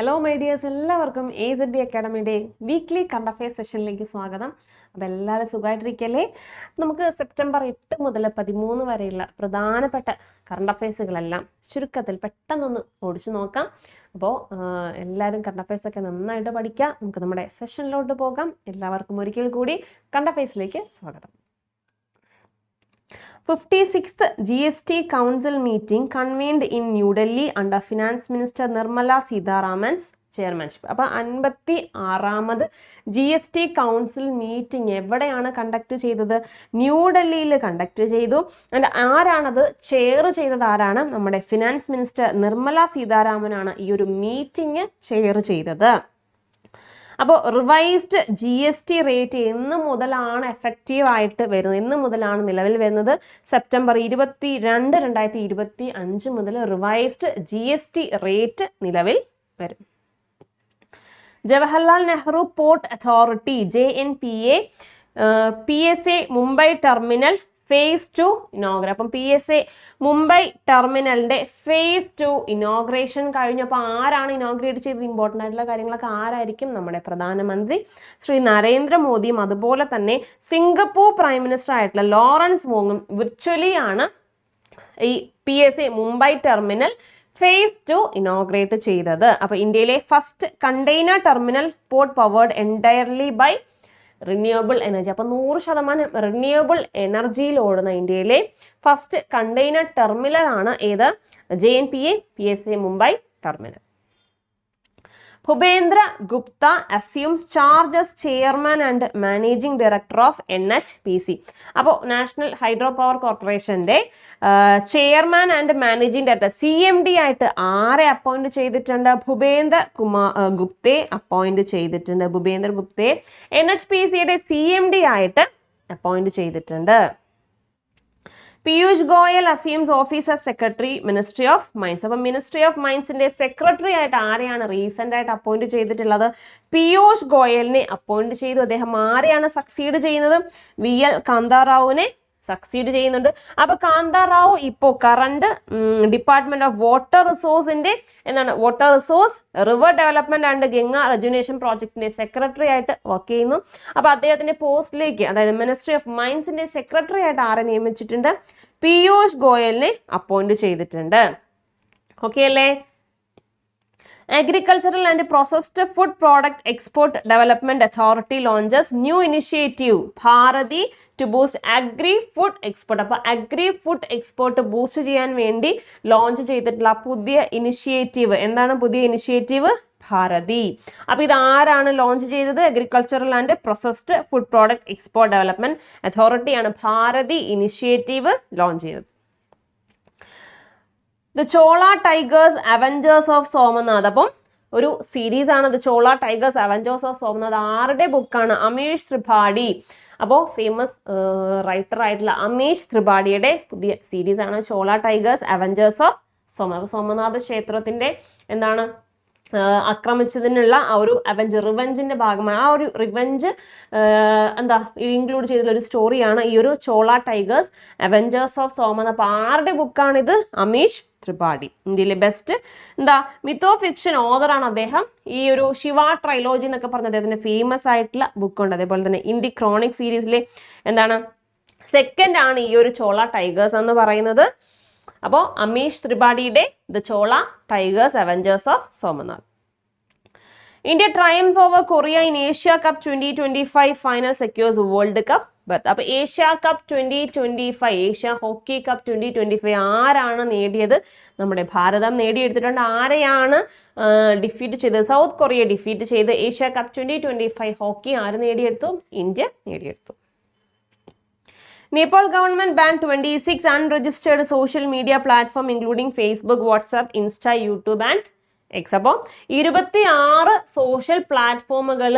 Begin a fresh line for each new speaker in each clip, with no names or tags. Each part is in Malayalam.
ഹലോ മൈ ഡിയേഴ്സ് എല്ലാവർക്കും എ സെഡ് ഡി അക്കാഡമിയുടെ വീക്ക്ലി കറണ്ട് അഫയർ സെഷനിലേക്ക് സ്വാഗതം. അപ്പോൾ എല്ലാവരും സുഖമായിട്ടിരിക്കല്ലേ? നമുക്ക് സെപ്റ്റംബർ എട്ട് മുതൽ പതിമൂന്ന് വരെയുള്ള പ്രധാനപ്പെട്ട കറണ്ട് അഫയേഴ്സുകളെല്ലാം ചുരുക്കത്തിൽ പെട്ടെന്നൊന്ന് ഓടിച്ചു നോക്കാം. അപ്പോൾ എല്ലാവരും കറണ്ട് അഫയേഴ്സ് ഒക്കെ നന്നായിട്ട് പഠിക്കാം നമുക്ക് നമ്മുടെ സെഷനിലോട്ട് പോകാം. എല്ലാവർക്കും ഒരിക്കൽ കൂടി കറണ്ട് അഫയേഴ്സിലേക്ക് സ്വാഗതം. Fifty sixth G S T council meeting convened in New Delhi under finance minister Nirmala Sitharaman's chairmanship. അപ്പോൾ അൻപത്തി ആറാമത് G S T council meeting എവിടെയാണ് കണ്ടക്ട് ചെയ്തത്? ന്യൂഡൽഹിയിൽ കണ്ടക്ട് ചെയ്തു. ആൻഡ് ആരാണത്? ചെയർ ചെയ്തത് ആരാണ്? നമ്മുടെ ഫിനാൻസ് മിനിസ്റ്റർ നിർമ്മല സീതാരാമനാണ് ഈ ഒരു മീറ്റിംഗ് ചെയർ ചെയ്തത്. അപ്പോൾ revised G S T rate എന്ന് മുതലാണ് എഫക്റ്റീവ് ആയിട്ട് വരുന്നത്. എന്ന് മുതലാണ് നിലവിൽ വരുന്നത്. സെപ്റ്റംബർ ഇരുപത്തി രണ്ട് രണ്ടായിരത്തി ഇരുപത്തി അഞ്ച് മുതൽ revised G S T rate നിലവിൽ വരും. Jawaharlal Nehru port authority J N P A P S A Mumbai terminal phase two inaugurate അപ്പം പി എസ് എ മുംബൈ ടെർമിനലിന്റെ ഫേസ് ടു ഇനോഗ്രേഷൻ കഴിഞ്ഞപ്പോൾ ആരാണ് ഇനോഗ്രേറ്റ് ചെയ്തത്? ഇമ്പോർട്ടന്റ് ആയിട്ടുള്ള കാര്യങ്ങളൊക്കെ ആരായിരിക്കും നമ്മുടെ പ്രധാനമന്ത്രി? ശ്രീ നരേന്ദ്രമോദിയും അതുപോലെ തന്നെ സിംഗപ്പൂർ പ്രൈം മിനിസ്റ്റർ ആയിട്ടുള്ള ലോറൻസ് വോങ്ങും വിർച്വലി ആണ് ഈ P S A Mumbai terminal phase two inaugurate ചെയ്തത്. അപ്പോൾ ഇന്ത്യയിലെ first container terminal port powered entirely by renewable energy അപ്പോൾ നൂറ് ശതമാനം റിന്യൂവബിൾ എനർജിയിൽ ഓടുന്ന ഇന്ത്യയിലെ ഫസ്റ്റ് കണ്ടെയ്നർ ടെർമിനലാണ് ഏത്? J N P A P S A Mumbai terminal Bhupendra Gupta assumes charge as chairman and managing director of N H P C. അപ്പോൾ നാഷണൽ ഹൈഡ്രോ പവർ കോർപ്പറേഷന്റെ chairman and managing director C M D ആയിട്ട് ആരെ അപ്പോയിന്റ് ചെയ്തിട്ടുണ്ട്? ഭൂപേന്ദ്ര കുമാർ ഗുപ്തയെ അപ്പോയിന്റ് ചെയ്തിട്ടുണ്ട്. ഭൂപേന്ദ്ര ഗുപ്തയെ എൻ എച്ച് പി സിയുടെ സി എം ഡി ആയിട്ട് അപ്പോയിന്റ് ചെയ്തിട്ടുണ്ട്. Piyush Goyal assumes office as secretary ministry of mines. അപ്പം മിനിസ്ട്രി ഓഫ് മൈൻസിന്റെ സെക്രട്ടറി ആയിട്ട് ആരെയാണ് റീസെന്റ് ആയിട്ട് അപ്പോയിന്റ് ചെയ്തിട്ടുള്ളത്? പീയൂഷ് ഗോയലിനെ അപ്പോയിന്റ് ചെയ്തു. അദ്ദേഹം ആരെയാണ് സക്സീഡ് ചെയ്യുന്നത്? വി എൽ കാന്താറാവുവിനെ സക്സീഡ് ചെയ്യുന്നുണ്ട്. അപ്പൊ കാന്താറാവു ഇപ്പോൾ കറണ്ട് ഡിപ്പാർട്ട്മെന്റ് ഓഫ് വാട്ടർ റിസോഴ്സിന്റെ എന്താണ്? Water resource river development and Ganga rejuvenation പ്രോജക്ടിന്റെ സെക്രട്ടറി ആയിട്ട് വർക്ക് ചെയ്യുന്നു. അപ്പൊ അദ്ദേഹത്തിന്റെ പോസ്റ്റിലേക്ക് അതായത് മിനിസ്ട്രി ഓഫ് മൈൻസിന്റെ സെക്രട്ടറി ആയിട്ട് ആരെ നിയമിച്ചിട്ടുണ്ട്? പീയൂഷ് ഗോയലിനെ അപ്പോയിന്റ് ചെയ്തിട്ടുണ്ട്. ഓക്കെ അല്ലേ? Agricultural and processed food product export development authority launches new initiative Bharati to boost agri food export അപ്പോൾ അഗ്രി ഫുഡ് എക്സ്പോർട്ട് ബൂസ്റ്റ് ചെയ്യാൻ വേണ്ടി ലോഞ്ച് ചെയ്തിട്ടുള്ള പുതിയ ഇനിഷ്യേറ്റീവ് എന്താണ് പുതിയ ഇനിഷ്യേറ്റീവ് ഭാരതി അപ്പോൾ ഇത് ആരാണ് ലോഞ്ച് ചെയ്തത്? Agricultural and processed food product export development അതോറിറ്റിയാണ് Bharati initiative launch ചെയ്തത്. The Chola tigers avengers of Somnath. അപ്പം ഒരു സീരീസ് ആണ് the Chola tigers avengers of Somnath. ആരുടെ ബുക്കാണ് അമേഷ് ത്രിപാഠി. അപ്പോൾ ഫേമസ് റൈറ്റർ ആയിട്ടുള്ള അമേഷ് ത്രിപാഠിയുടെ പുതിയ സീരീസ് ആണ് Chola tigers avengers of Soma. അപ്പോൾ സോമനാഥ ക്ഷേത്രത്തിന്റെ എന്താണ് ആക്രമിച്ചതിനുള്ള ആ ഒരു അവഞ്ച് റിവഞ്ചിന്റെ ഭാഗമാണ്. ആ ഒരു റിവഞ്ച് എന്താ ഇൻക്ലൂഡ് ചെയ്തിട്ടുള്ള ഒരു സ്റ്റോറിയാണ് ഈ ഒരു Chola tigers avengers of Soman. അപ്പൊ ആരുടെ ബുക്കാണിത് അമീഷ് ത്രിപാഠി ഇന്ത്യയിലെ ബെസ്റ്റ് എന്താ? മിത്തോ ഫിക്ഷൻ ഓതറാണ് അദ്ദേഹം. ഈ ഒരു ശിവ ട്രൈലോജി എന്നൊക്കെ പറഞ്ഞ അദ്ദേഹത്തിന്റെ ഫേമസ് ആയിട്ടുള്ള ബുക്ക് ഉണ്ട്. അതേപോലെ തന്നെ ഇന്ത്യ ക്രോണിക് സീരീസിലെ എന്താണ്? സെക്കൻഡ് ആണ് ഈ ഒരു ചോള ടൈഗേഴ്സ് എന്ന് പറയുന്നത്. അപ്പോൾ Amish ത്രിപാഠിയുടെ the Chola tigers avengers of Somnath India triumphs over Korea in Asia cup twenty twenty five final secures world cup berth അപ്പൊ Asia cup twenty twenty five Asia hockey cup twenty twenty five ആരാണ് നേടിയത്? നമ്മുടെ ഭാരതം നേടിയെടുത്തിട്ടുണ്ട്. ആരെയാണ് ഡിഫീറ്റ് ചെയ്തത്? സൗത്ത് കൊറിയ ഡിഫീറ്റ് ചെയ്ത് Asia cup twenty twenty five hockey ആര് നേടിയെടുത്തു? ഇന്ത്യ നേടിയെടുത്തു. Nepal government ban twenty six unregistered social media platform including Facebook WhatsApp Insta YouTube and X അപ്പോൾ ഇരുപത്തി ആറ് സോഷ്യൽ പ്ലാറ്റ്ഫോമുകൾ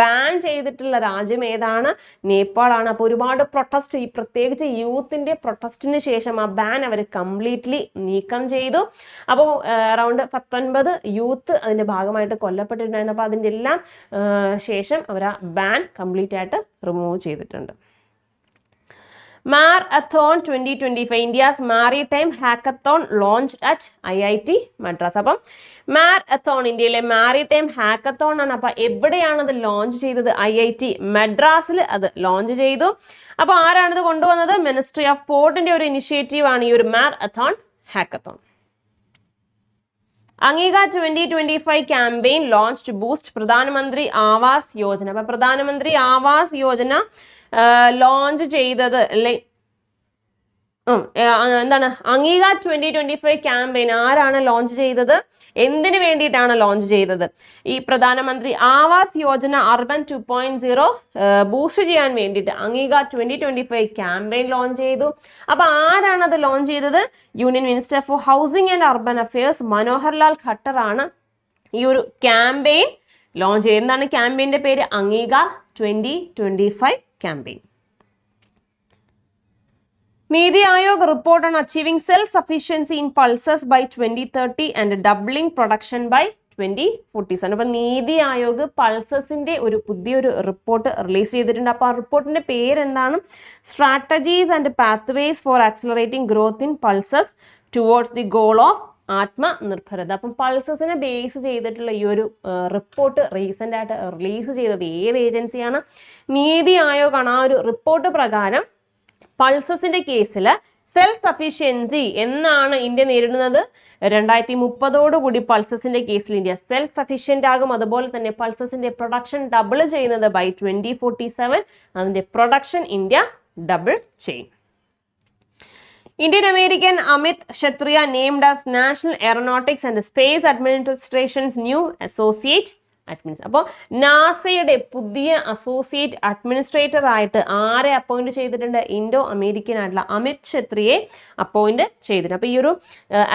ബാൻ ചെയ്തിട്ടുള്ള രാജ്യം ഏതാണ്? നേപ്പാളാണ്. അപ്പോൾ ഒരുപാട് പ്രൊട്ടസ്റ്റ് ഈ പ്രത്യേകിച്ച് യൂത്തിന്റെ പ്രൊട്ടസ്റ്റിന് ശേഷം ആ ബാൻ അവർ കംപ്ലീറ്റ്ലി നീക്കം ചെയ്തു. അപ്പോൾ അറൗണ്ട് പത്തൊൻപത് യൂത്ത് അതിന്റെ ഭാഗമായിട്ട് കൊല്ലപ്പെട്ടിട്ടുണ്ടായിരുന്നു. അപ്പോൾ അതിന്റെ എല്ലാം ശേഷം അവർ ആ ബാൻ കംപ്ലീറ്റ് ആയിട്ട് റിമൂവ് ചെയ്തിട്ടുണ്ട്. Marathon twenty twenty five India's maritime hackathon launch at I I T Madras. അപ്പം മാർ അത്തോൺ ഇന്ത്യയിലെ മാറി ടൈം ഹാക്കത്തോൺ ആണ്. അപ്പൊ എവിടെയാണ് അത് ലോഞ്ച് ചെയ്തത്? ഐ ഐ ടി മദ്രാസിൽ അത് ലോഞ്ച് ചെയ്തു. അപ്പോൾ ആരാണിത് കൊണ്ടുവന്നത്? മിനിസ്ട്രി ഓഫ് പോർട്ടിന്റെ ഒരു ഇനിഷ്യേറ്റീവ് ആണ് ഈ ഒരു marathon hackathon. Angika twenty twenty five campaign launch boost Pradhanmantri Awas Yojana. അപ്പൊ പ്രധാനമന്ത്രി ആവാസ് യോജന ലോഞ്ച് ചെയ്തത് അല്ലെ? എന്താണ്? Angika twenty twenty five campaign ആരാണ് ലോഞ്ച് ചെയ്തത്? എന്തിനു വേണ്ടിയിട്ടാണ് ലോഞ്ച് ചെയ്തത്? ഈ Pradhanmantri Awas Yojana urban two point zero boost ചെയ്യാൻ വേണ്ടിയിട്ട് Angika twenty twenty five campaign launch ചെയ്തു. അപ്പൊ ആരാണ് അത് ലോഞ്ച് ചെയ്തത്? Union minister for housing and urban affairs Manoharlal Khattar ആണ് ഈ ഒരു ക്യാമ്പയിൻ ലോഞ്ച് ചെയ്തത്. എന്താണ് ക്യാമ്പയിന്റെ പേര്? Angika twenty twenty five campaign. NITI Aayog report on achieving self sufficiency in pulses by twenty thirty and doubling production by twenty forty seven അപ്പൊ നീതി ആയോഗ് പൾസസിന്റെ ഒരു പുതിയൊരു റിപ്പോർട്ട് റിലീസ് ചെയ്തിട്ടുണ്ട്. അപ്പൊ ആ റിപ്പോർട്ടിന്റെ പേര് എന്താണ് strategies and pathways for accelerating growth in pulses towards the goal of Atmanirbharata. അപ്പം പൾസസിനെ ബേസ് ചെയ്തിട്ടുള്ള ഈ ഒരു റിപ്പോർട്ട് റീസെന്റ് ആയിട്ട് റിലീസ് ചെയ്തത് ഏത് ഏജൻസിയാണ് നീതി ആയോഗാണ് ആ ഒരു റിപ്പോർട്ട് പ്രകാരം പൾസസിന്റെ കേസിൽ സെൽഫ് സഫീഷ്യൻസി എന്നാണ് ഇന്ത്യ നേരിടുന്നത്. രണ്ടായിരത്തി മുപ്പതോടുകൂടി പൾസസിന്റെ കേസിൽ ഇന്ത്യ സെൽഫ് സഫീഷ്യന്റ് ആകും. അതുപോലെ തന്നെ പൾസസിന്റെ പ്രൊഡക്ഷൻ ഡബിൾ ചെയ്യുന്നത് ബൈ ട്വന്റി ഫോർട്ടി സെവൻ അതിന്റെ പ്രൊഡക്ഷൻ ഇന്ത്യ ഡബിൾ ചെയ്യും. Indian American Amit Kshatriya named as national aeronautics and space administration's new associate അഡ്മിനിസ് അപ്പോൾ നാസയുടെ പുതിയ അസോസിയേറ്റ് അഡ്മിനിസ്ട്രേറ്റർ ആയിട്ട് ആരെ അപ്പോയിന്റ് ചെയ്തിട്ടുണ്ട്? ഇൻഡോ അമേരിക്കൻ ആയിട്ടുള്ള അമിത് ഛത്രിയെ അപ്പോയിന്റ് ചെയ്തിട്ടുണ്ട്. അപ്പോൾ ഈ ഒരു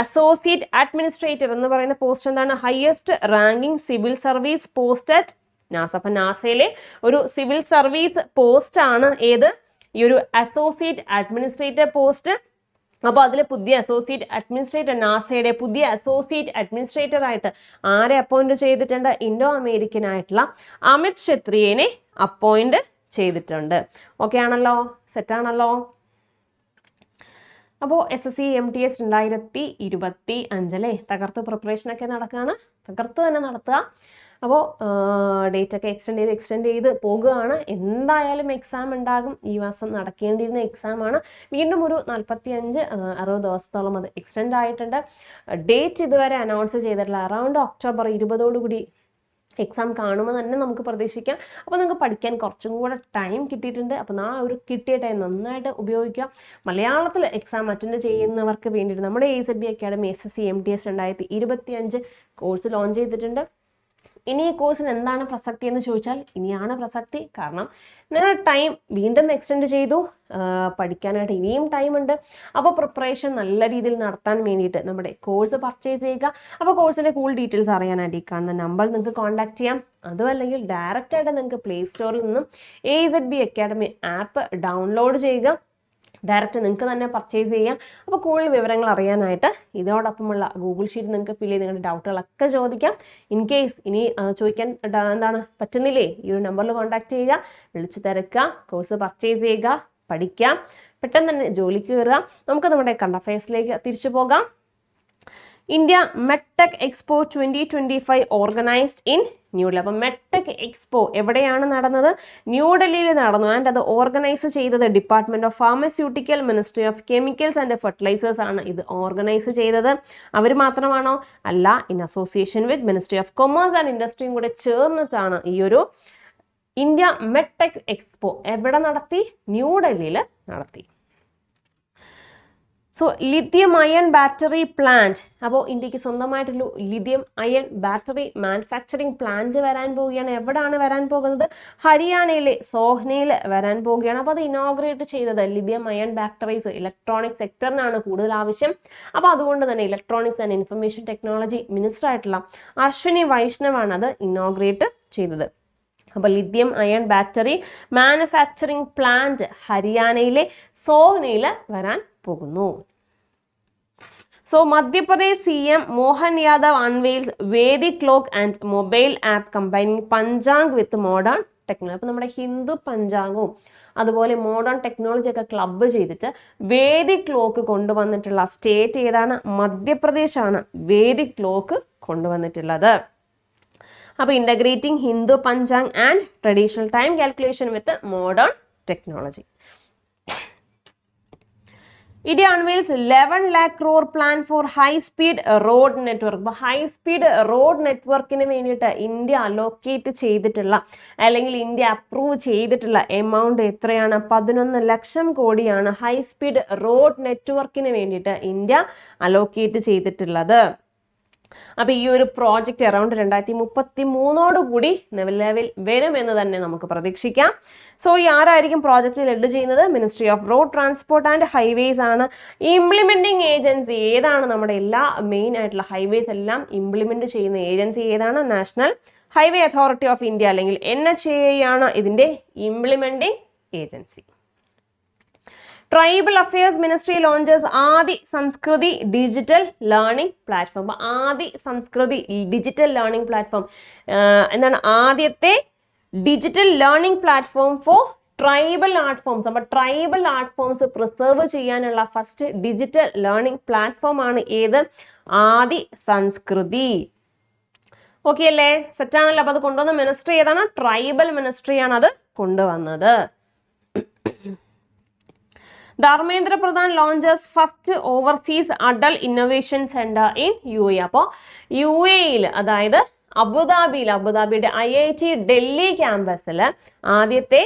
അസോസിയേറ്റ് അഡ്മിനിസ്ട്രേറ്റർ എന്ന് പറയുന്ന പോസ്റ്റ് എന്താണ്? Highest ranking civil service post at NASA അപ്പം നാസയിലെ ഒരു സിവിൽ സർവീസ് പോസ്റ്റ് ആണ്. ഏത്? ഈ ഒരു അസോസിയേറ്റ് അഡ്മിനിസ്ട്രേറ്റർ പോസ്റ്റ് അപ്പോൾ അതിൽ പുതിയ അസോസിയേറ്റ് അഡ്മിനിസ്ട്രേറ്റർ നാസയുടെ പുതിയ അസോസിയേറ്റ് അഡ്മിനിസ്ട്രേറ്റർ ആയിട്ട് ആരെ അപ്പോയിന്റ് ചെയ്തിട്ടുണ്ട്? ഇൻഡോ അമേരിക്കൻ ആയിട്ടുള്ള അമിത് ക്ഷത്രിയനെ അപ്പോയിന്റ് ചെയ്തിട്ടുണ്ട്. ഓക്കെ ആണല്ലോ? സെറ്റാണല്ലോ അപ്പോൾ S S C M T S രണ്ടായിരത്തി ഇരുപത്തി അഞ്ചല്ലേ? തകർത്ത് പ്രിപ്പറേഷനൊക്കെ നടക്കുകയാണ്. തകർത്ത് തന്നെ നടത്തുക. അപ്പോൾ ഡേറ്റ് ഒക്കെ എക്സ്റ്റെൻഡ് ചെയ്ത് എക്സ്റ്റെൻഡ് ചെയ്ത് പോകുകയാണ്. എന്തായാലും എക്സാം ഉണ്ടാകും. ഈ മാസം നടക്കേണ്ടിയിരുന്ന എക്സാം ആണ്. വീണ്ടും ഒരു നാൽപ്പത്തി അഞ്ച് അറുപത് ദിവസത്തോളം അത് എക്സ്റ്റെൻഡ് ആയിട്ടുണ്ട്. ഡേറ്റ് ഇതുവരെ അനൗൺസ് ചെയ്തിട്ടില്ല. അറൗണ്ട് ഒക്ടോബർ ഇരുപതോടുകൂടി എക്സാം കാണുമ്പോൾ തന്നെ നമുക്ക് പ്രതീക്ഷിക്കാം. അപ്പോൾ നിങ്ങൾക്ക് പഠിക്കാൻ കുറച്ചും കൂടെ ടൈം കിട്ടിയിട്ടുണ്ട്. അപ്പോൾ ആ ഒരു കിട്ടിയ ടൈം നന്നായിട്ട് ഉപയോഗിക്കുക മലയാളത്തിൽ എക്സാം അറ്റൻഡ് ചെയ്യുന്നവർക്ക് വേണ്ടിയിട്ട് നമ്മുടെ A Z B academy S S C M T S രണ്ടായിരത്തി ഇരുപത്തി അഞ്ച് കോഴ്സ് ലോഞ്ച് ചെയ്തിട്ടുണ്ട്. ഇനി ഈ കോഴ്സിന് എന്താണ് പ്രസക്തി എന്ന് ചോദിച്ചാൽ ഇനിയാണ് പ്രസക്തി. കാരണം നിങ്ങളുടെ ടൈം വീണ്ടും എക്സ്റ്റെൻഡ് ചെയ്തു. പഠിക്കാനായിട്ട് ഇനിയും ടൈം ഉണ്ട്. അപ്പോൾ പ്രിപ്പറേഷൻ നല്ല രീതിയിൽ നടത്താൻ വേണ്ടിയിട്ട് നമ്മുടെ കോഴ്സ് പർച്ചേസ് ചെയ്യുക. അപ്പോൾ കോഴ്സിന്റെ കൂടുതൽ ഡീറ്റെയിൽസ് അറിയാനായിട്ട് ഈ കാണുന്ന നമ്പർ നിങ്ങൾക്ക് കോൺടാക്ട് ചെയ്യാം. അതും അല്ലെങ്കിൽ ഡയറക്റ്റ് ആയിട്ട് നിങ്ങൾക്ക് പ്ലേ സ്റ്റോറിൽ നിന്നും A Z B academy app download ചെയ്യുക. ഡയറക്റ്റ് നിങ്ങൾക്ക് തന്നെ പർച്ചേസ് ചെയ്യാം. അപ്പോൾ കൂടുതൽ വിവരങ്ങൾ അറിയാനായിട്ട് ഇതോടൊപ്പമുള്ള ഗൂഗിൾ ഷീറ്റ് നിങ്ങൾക്ക് ഫില്ല് ചെയ്ത് നിങ്ങളുടെ ഡൗട്ടുകളൊക്കെ ചോദിക്കാം. ഇൻ കേസ് ഇനി ചോദിക്കാൻ എന്താണ് പറ്റുന്നില്ലേ? ഈ ഒരു നമ്പറിൽ കോൺടാക്ട് ചെയ്യുക വിളിച്ചു തിരക്കുക കോഴ്സ് പർച്ചേസ് ചെയ്യുക പഠിക്കാം. പെട്ടെന്ന് തന്നെ ജോലിക്ക് കയറുക നമുക്ക് നമ്മുടെ കണ്ട ഫേസിലേക്ക് തിരിച്ചു പോകാം. India medtech expo twenty twenty five organised in New Delhi അപ്പം മെട്ടെക് എക്സ്പോ എവിടെയാണ് നടന്നത്? ന്യൂഡൽഹിയിൽ നടന്നു. ആൻഡ് അത് ഓർഗനൈസ് ചെയ്തത് department of pharmaceutical ministry of chemicals and fertilisers ആണ് ഇത് ഓർഗനൈസ് ചെയ്തത്. അവർ മാത്രമാണോ? അല്ല in association with ministry of commerce and ഇൻഡസ്ട്രിയും കൂടെ ചേർന്നിട്ടാണ് ഈ ഒരു ഇന്ത്യ മെട്ടെക് എക്സ്പോ എവിടെ നടത്തി? ന്യൂഡൽഹിയിൽ നടത്തി. So lithium ion battery plant അപ്പോൾ ഇന്ത്യയ്ക്ക് സ്വന്തമായിട്ടൊരു lithium ion battery manufacturing plant വരാൻ പോവുകയാണ്. എവിടെയാണ് വരാൻ പോകുന്നത്? ഹരിയാനയിലെ സോഹ്നയിൽ വരാൻ പോവുകയാണ്. അപ്പോൾ അത് ഇനോഗ്രേറ്റ് ചെയ്തത് ലിഥിയം അയൺ ബാറ്ററീസ് ഇലക്ട്രോണിക് സെക്ടറിനാണ് കൂടുതൽ ആവശ്യം. അപ്പോൾ അതുകൊണ്ട് തന്നെ electronics and information technology minister ആയിട്ടുള്ള അശ്വിനി വൈഷ്ണവാണ് അത് ഇനോഗ്രേറ്റ് ചെയ്തത്. അപ്പോൾ lithium ion battery manufacturing plant ഹരിയാനയിലെ സോഹ്നയിൽ വരാൻ പോകുന്നു. So Madhya Pradesh C M Mohan Yadav unveils Vedic clock and mobile app combining panchang with modern technology അപ്പോൾ നമ്മുടെ ഹിന്ദു പഞ്ചാംഗവും അതുപോലെ മോഡേൺ ടെക്നോളജി ഒക്കെ ക്ലബ്ബ് ചെയ്തിട്ട് വേദിക് ക്ലോക്ക് കൊണ്ടുവന്നിട്ടുള്ള സ്റ്റേറ്റ് ഏതാണ്? മധ്യപ്രദേശാണ് വേദിക് ക്ലോക്ക് കൊണ്ടുവന്നിട്ടുള്ളത്. അപ്പോൾ integrating Hindu panchang and traditional time calculation with modern technology India unveils eleven lakh crore plan for high speed road network അപ്പോൾ ഹൈ സ്പീഡ് റോഡ് നെറ്റ്വർക്കിന് വേണ്ടിയിട്ട് ഇന്ത്യ അലോക്കേറ്റ് ചെയ്തിട്ടുള്ള അല്ലെങ്കിൽ ഇന്ത്യ അപ്രൂവ് ചെയ്തിട്ടുള്ള എമൗണ്ട് എത്രയാണ്? പതിനൊന്ന് ലക്ഷം കോടിയാണ് ഹൈ സ്പീഡ് റോഡ് നെറ്റ്വർക്കിന് വേണ്ടിയിട്ട് ഇന്ത്യ അലോക്കേറ്റ് ചെയ്തിട്ടുള്ളത്. അപ്പോൾ ഈ ഒരു പ്രോജക്റ്റ് അറൗണ്ട് രണ്ടായിരത്തി മുപ്പത്തി മൂന്നോടുകൂടി നിലവിൽ വരുമെന്ന് തന്നെ നമുക്ക് പ്രതീക്ഷിക്കാം. സോ ഈ ആരായിരിക്കും പ്രോജക്റ്റ് ലെഡ് ചെയ്യുന്നത്? Ministry of road transport and highways ആണ്. ഇംപ്ലിമെന്റിംഗ് ഏജൻസി ഏതാണ് നമ്മുടെ എല്ലാ മെയിൻ ആയിട്ടുള്ള ഹൈവേസ് എല്ലാം ഇംപ്ലിമെന്റ് ചെയ്യുന്ന ഏജൻസി ഏതാണ്? National highway authority of India അല്ലെങ്കിൽ എൻ എച്ച് എ ആണ് ഇതിന്റെ implementing agency tribal affairs ministry launches Adi Sanskriti digital learning platform Adi Sanskriti digital learning platform എന്താണ് ആദ്യത്തെ digital learning platform for tribal art forms അപ്പൊ ട്രൈബൽ ആർട്ട് ഫോംസ് പ്രിസർവ് ചെയ്യാനുള്ള ഫസ്റ്റ് ഡിജിറ്റൽ ലേണിംഗ് പ്ലാറ്റ്ഫോം ആണ് ഏത്? ആദി സംസ്കൃതി. ഓക്കെ അല്ലേ? സെറ്റാണല്ലോ അപ്പൊ അത് കൊണ്ടുവന്ന മിനിസ്ട്രി ഏതാണ്? ട്രൈബൽ മിനിസ്ട്രിയാണ് അത് കൊണ്ടുവന്നത്. Dharmendra Pradhan launches first overseas Atal innovation centre in U A അപ്പോൾ യു എയിൽ അതായത് അബുദാബിയിൽ അബുദാബിയുടെ ഐ ഐ ടി ഡൽഹി ക്യാമ്പസിൽ ആദ്യത്തെ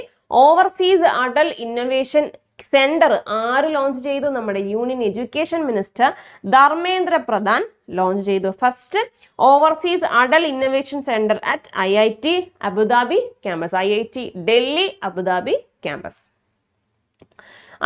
ഓവർസീസ് അഡൽ ഇന്നോവേഷൻ സെന്റർ ആര് ലോഞ്ച് ചെയ്തു? നമ്മുടെ union education minister Dharmendra Pradhan launch ചെയ്തു. First overseas Atal innovation centre at I I T Abu Dhabi campus I I T Delhi Abu Dhabi campus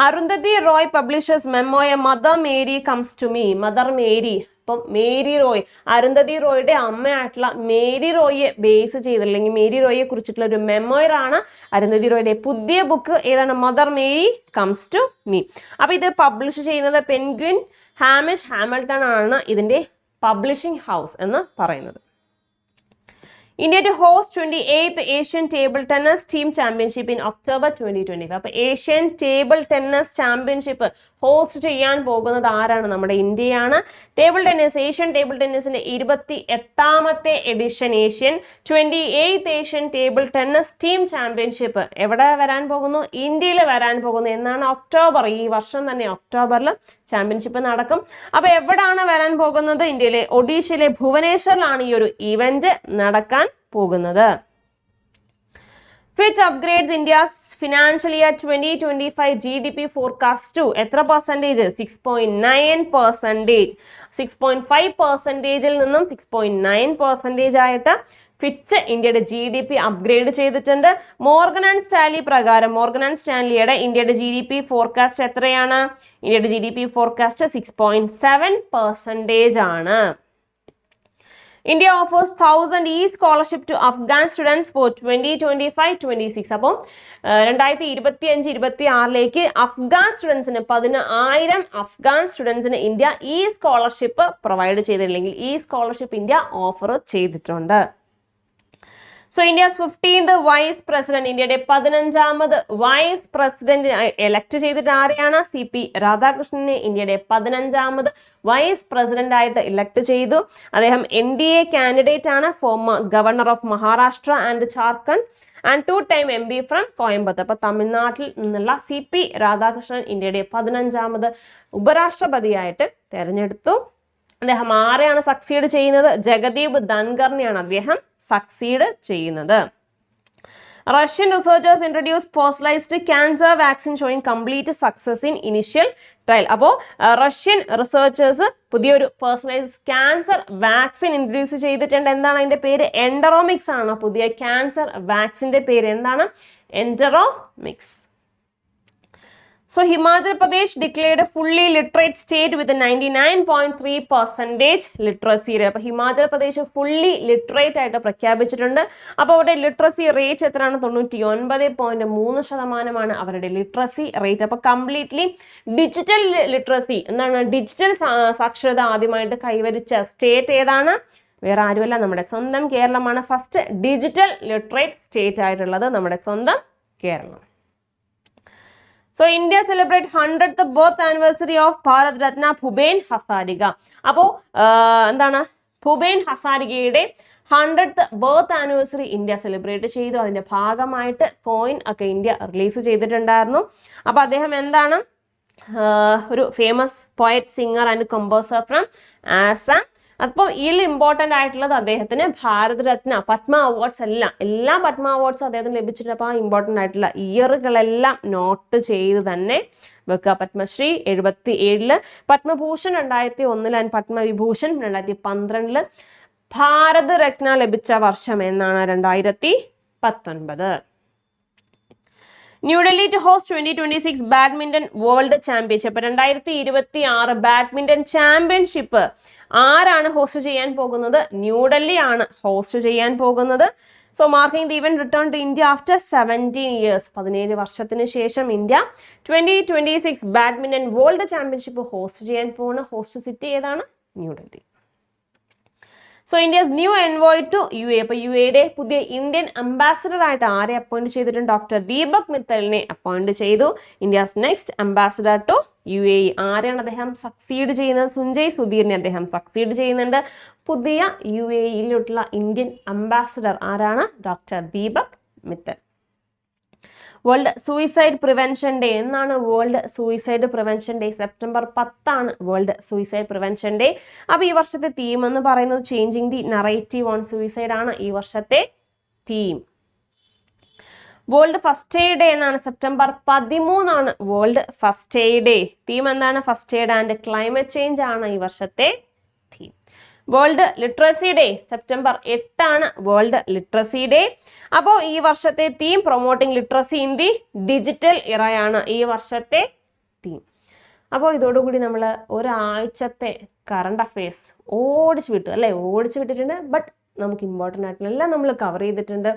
Arundhati Roy publishes memoir mother Mary comes to me mother Mary. ഇപ്പം മേരി റോയ് അരുന്ധതി റോയുടെ അമ്മയായിട്ടുള്ള മേരി റോയിയെ ബേസ് ചെയ്ത് അല്ലെങ്കിൽ മേരി റോയെ കുറിച്ചിട്ടുള്ള ഒരു മെമ്മോയറാണ് അരുന്ധതി റോയുടെ പുതിയ ബുക്ക് ഏതാണ്? Mother Mary comes to me. അപ്പൊ ഇത് പബ്ലിഷ് ചെയ്യുന്നത് പെൻഗ്വിൻ ഹാമിഷ് ഹാമിൽട്ടൺ ആണ് ഇതിന്റെ പബ്ലിഷിംഗ് ഹൗസ് എന്ന് പറയുന്നത്. India to host twenty eighth Asian table tennis team championship in October twenty twenty five അപ്പൊ Asian table tennis championship host ചെയ്യാൻ പോകുന്നത് ആരാണ്? നമ്മുടെ ഇന്ത്യയാണ്. ടേബിൾ ടെന്നീസ് ഏഷ്യൻ ടേബിൾ ടെന്നീസിന്റെ ഇരുപത്തി എട്ടാമത്തെ edition Asian twenty eighth Asian table tennis team championship എവിടെ വരാൻ പോകുന്നു? ഇന്ത്യയിൽ വരാൻ പോകുന്നു. എന്നാണ് ഒക്ടോബർ. ഈ വർഷം തന്നെ ഒക്ടോബറിൽ ചാമ്പ്യൻഷിപ്പ് നടക്കും. അപ്പൊ എവിടാണ് വരാൻ പോകുന്നത്? ഇന്ത്യയിലെ ഒഡീഷയിലെ ഭുവനേശ്വറിലാണ് ഈ ഒരു ഇവന്റ് നടക്കാൻ പോകുന്നത്. Which upgrades India's financial year twenty twenty five G D P forecast to എത്ര percentage six point nine percentage six point five പെർസെന്റേജിൽ നിന്നും സിക്സ് പോയിന്റ് നയൻ പെർസെന്റേജ് ആയിട്ട് ഫിച്ച് ഇന്ത്യയുടെ ജി ഡി പി അപ്ഗ്രേഡ് ചെയ്തിട്ടുണ്ട്. മോർഗൻ ആൻഡ് സ്റ്റാലി പ്രകാരം മോർഗൻ ആൻഡ് സ്റ്റാൻലിയുടെ ഇന്ത്യയുടെ ജി ഡി പി ഫോർകാസ്റ്റ് എത്രയാണ്? ഇന്ത്യയുടെ G D P forecast six point seven percentage ആണ്. India offers thousand e scholarship to Afghan students for twenty twenty five twenty six അപ്പം രണ്ടായിരത്തി ഇരുപത്തി അഞ്ച് ഇരുപത്തി ആറിലേക്ക് അഫ്ഗാൻ സ്റ്റുഡൻസിന് പതിനായിരം അഫ്ഗാൻ സ്റ്റുഡൻസിന് ഇന്ത്യ ഈ സ്കോളർഷിപ്പ് പ്രൊവൈഡ് ചെയ്തില്ലെങ്കിൽ ഈ സ്കോളർഷിപ്പ് ഇന്ത്യ ഓഫർ ചെയ്തിട്ടുണ്ട്. So India's fifteenth vice president ഇന്ത്യയുടെ പതിനഞ്ചാമത് വൈസ് പ്രസിഡന്റ് എലക്ട് ചെയ്തിട്ട് ആരെയാണ്? സി പി രാധാകൃഷ്ണനെ ഇന്ത്യയുടെ പതിനഞ്ചാമത് വൈസ് പ്രസിഡന്റ് ആയിട്ട് ഇലക്ട് ചെയ്തു. അദ്ദേഹം എൻ ഡി എ കാൻഡിഡേറ്റ് ആണ് former governor of Maharashtra and Jharkhand and two time M P from Coimbatore അപ്പൊ തമിഴ്നാട്ടിൽ നിന്നുള്ള സി പി രാധാകൃഷ്ണൻ ഇന്ത്യയുടെ പതിനഞ്ചാമത് ഉപരാഷ്ട്രപതിയായിട്ട് തെരഞ്ഞെടുത്തു. അദ്ദേഹം ആരെയാണ് സക്സീഡ് ചെയ്യുന്നത്? ജഗദീപ് ധൻഖറിനെയാണ് അദ്ദേഹം സക്സീഡ് ചെയ്യുന്നത്. Russian researchers introduce personalised cancer vaccine showing complete success in initial trial അപ്പോൾ റഷ്യൻ റിസർച്ചേഴ്സ് പുതിയൊരു പേഴ്സണലൈസ്ഡ് ക്യാൻസർ വാക്സിൻ ഇൻട്രൊഡ്യൂസ് ചെയ്തിട്ടുണ്ട്. എന്താണ് അതിന്റെ പേര്? എൻഡറോമിക്സ് ആണ് പുതിയ ക്യാൻസർ വാക്സിന്റെ പേര്. എന്താണ്? Enteromix So Himachal Pradesh declared literate fully literate state with point 99.3 percentage literacy rate. അപ്പൊ ഹിമാചൽ പ്രദേശ് ഫുള്ളി ലിറ്ററേറ്റ് ആയിട്ട് പ്രഖ്യാപിച്ചിട്ടുണ്ട്. അപ്പോൾ അവരുടെ ലിറ്ററസി റേറ്റ് എത്രയാണ്? തൊണ്ണൂറ്റി ഒൻപത് പോയിന്റ് മൂന്ന് ശതമാനമാണ് അവരുടെ ലിറ്ററസി റേറ്റ് അപ്പോൾ കംപ്ലീറ്റ്ലി ഡിജിറ്റൽ ലിറ്ററസി എന്താണ്? ഡിജിറ്റൽ സാക്ഷരത ആദ്യമായിട്ട് കൈവരിച്ച സ്റ്റേറ്റ് ഏതാണ്? വേറെ ആരുമല്ല നമ്മുടെ സ്വന്തം കേരളമാണ്. ഫസ്റ്റ് ഡിജിറ്റൽ ലിറ്ററേറ്റ് സ്റ്റേറ്റ് ആയിട്ടുള്ളത് നമ്മുടെ സ്വന്തം Kerala. So India celebrate hundred birth anniversary of Bharat Ratna Bhupen Hazarika അപ്പോൾ എന്താണ്? Bhupen ഹസാരികയുടെ hundred birth anniversary India celebrate ചെയ്തു. അതിന്റെ ഭാഗമായിട്ട് കോയിൻ ഒക്കെ ഇന്ത്യ റിലീസ് ചെയ്തിട്ടുണ്ടായിരുന്നു. അപ്പോൾ അദ്ദേഹം എന്താണ്? ആഹ് ഒരു famous poet singer and composer from Assam അപ്പോൾ ഇതിൽ ഇമ്പോർട്ടന്റ് ആയിട്ടുള്ളത് അദ്ദേഹത്തിന് ഭാരതരത്ന പത്മ അവാർഡ്സ് എല്ലാം എല്ലാ പത്മ അവാർഡ്സ് അദ്ദേഹത്തിന് ലഭിച്ചിട്ടുണ്ട്. അപ്പോൾ ആ ഇമ്പോർട്ടന്റ് ആയിട്ടുള്ള ഇയറുകളെല്ലാം നോട്ട് ചെയ്ത് തന്നെ വെക്കുക. പത്മശ്രീ എഴുപത്തി ഏഴിൽ പത്മഭൂഷൺ രണ്ടായിരത്തി ഒന്നിൽ ആൻഡ് പത്മവിഭൂഷൺ രണ്ടായിരത്തി പന്ത്രണ്ടിൽ ഭാരത് രത്ന ലഭിച്ച വർഷം എന്നാണ് രണ്ടായിരത്തി പത്തൊൻപത് New Delhi to host twenty twenty six badminton world championship രണ്ടായിരത്തി ഇരുപത്തി ആറ് ബാഡ്മിന്റൺ ചാമ്പ്യൻഷിപ്പ് ആരാണ് ഹോസ്റ്റ് ചെയ്യാൻ പോകുന്നത്? ന്യൂഡൽഹി ആണ് ഹോസ്റ്റ് ചെയ്യാൻ പോകുന്നത്. So marking the event return to India after seventeen years പതിനേഴ് വർഷത്തിന് ശേഷം India. Twenty twenty six badminton world championship host ചെയ്യാൻ പോകുന്ന ഹോസ്റ്റ് സിറ്റി ഏതാണ്? New Delhi so India's new envoy to U A അപ്പോൾ യു എയുടെ പുതിയ ഇന്ത്യൻ അംബാസഡർ ആയിട്ട് ആരെ അപ്പോയിന്റ് ചെയ്തിട്ടുണ്ട്? ഡോക്ടർ ദീപക് മിത്തലിനെ അപ്പോയിന്റ് ചെയ്തു. India's next ambassador to U A ആരെയാണ് അദ്ദേഹം സക്സീഡ് ചെയ്യുന്നത്? സുഞ്ജയ് സുധീറിനെ അദ്ദേഹം സക്സീഡ് ചെയ്യുന്നുണ്ട്. പുതിയ യു എയിലോട്ടുള്ള ഇന്ത്യൻ അംബാസഡർ ആരാണ്? Doctor Deepak Mittal world suicide prevention day എന്നാണ് world suicide prevention day September പത്താണ് വേൾഡ് സൂയിസൈഡ് പ്രിവെൻഷൻ ഡേ അപ്പോൾ ഈ വർഷത്തെ തീം എന്ന് പറയുന്നത് changing the narrative on suicide ആണ് ഈ വർഷത്തെ theme world first aid day എന്നാണ് September പതിമൂന്നാണ് world first aid day theme എന്താണ്? First aid and climate change ആണ് ഈ വർഷത്തെ theme world literacy day September എട്ടാണ് വേൾഡ് ലിറ്ററസി ഡേ അപ്പോൾ ഈ വർഷത്തെ theme promoting literacy in the digital ഇറയാണ് ഈ വർഷത്തെ തീം അപ്പോൾ ഇതോടുകൂടി നമ്മൾ ഒരാഴ്ചത്തെ കറണ്ട് അഫയേഴ്സ് ഓടിച്ചു വിട്ടു അല്ലേ? ഓടിച്ചു വിട്ടിട്ടുണ്ട് ബട്ട് നമുക്ക് ഇമ്പോർട്ടന്റ് ആയിട്ടുള്ള എല്ലാം നമ്മൾ കവർ ചെയ്തിട്ടുണ്ട്.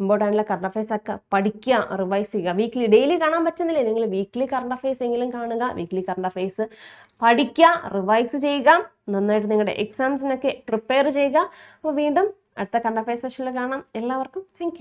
ഇമ്പോർട്ടന്റ് ആയിട്ടുള്ള കറണ്ട് അഫയേഴ്സ് ഒക്കെ പഠിക്കുക റിവൈസ് ചെയ്യുക. വീക്ക്ലി ഡെയിലി കാണാൻ പറ്റുന്നില്ലേ? നിങ്ങൾ വീക്ക്ലി കറണ്ട് അഫയേഴ്സ് എങ്കിലും കാണുക വീക്ക്ലി കറണ്ട് അഫയേഴ്സ് പഠിക്കുക റിവൈസ് ചെയ്യുക നന്നായിട്ട് നിങ്ങളുടെ എക്സാംസിനൊക്കെ പ്രിപ്പയർ ചെയ്യുക. അപ്പോൾ വീണ്ടും അടുത്ത കറണ്ട് അഫയേഴ്സ് സെഷനിൽ കാണാം. എല്ലാവർക്കും താങ്ക്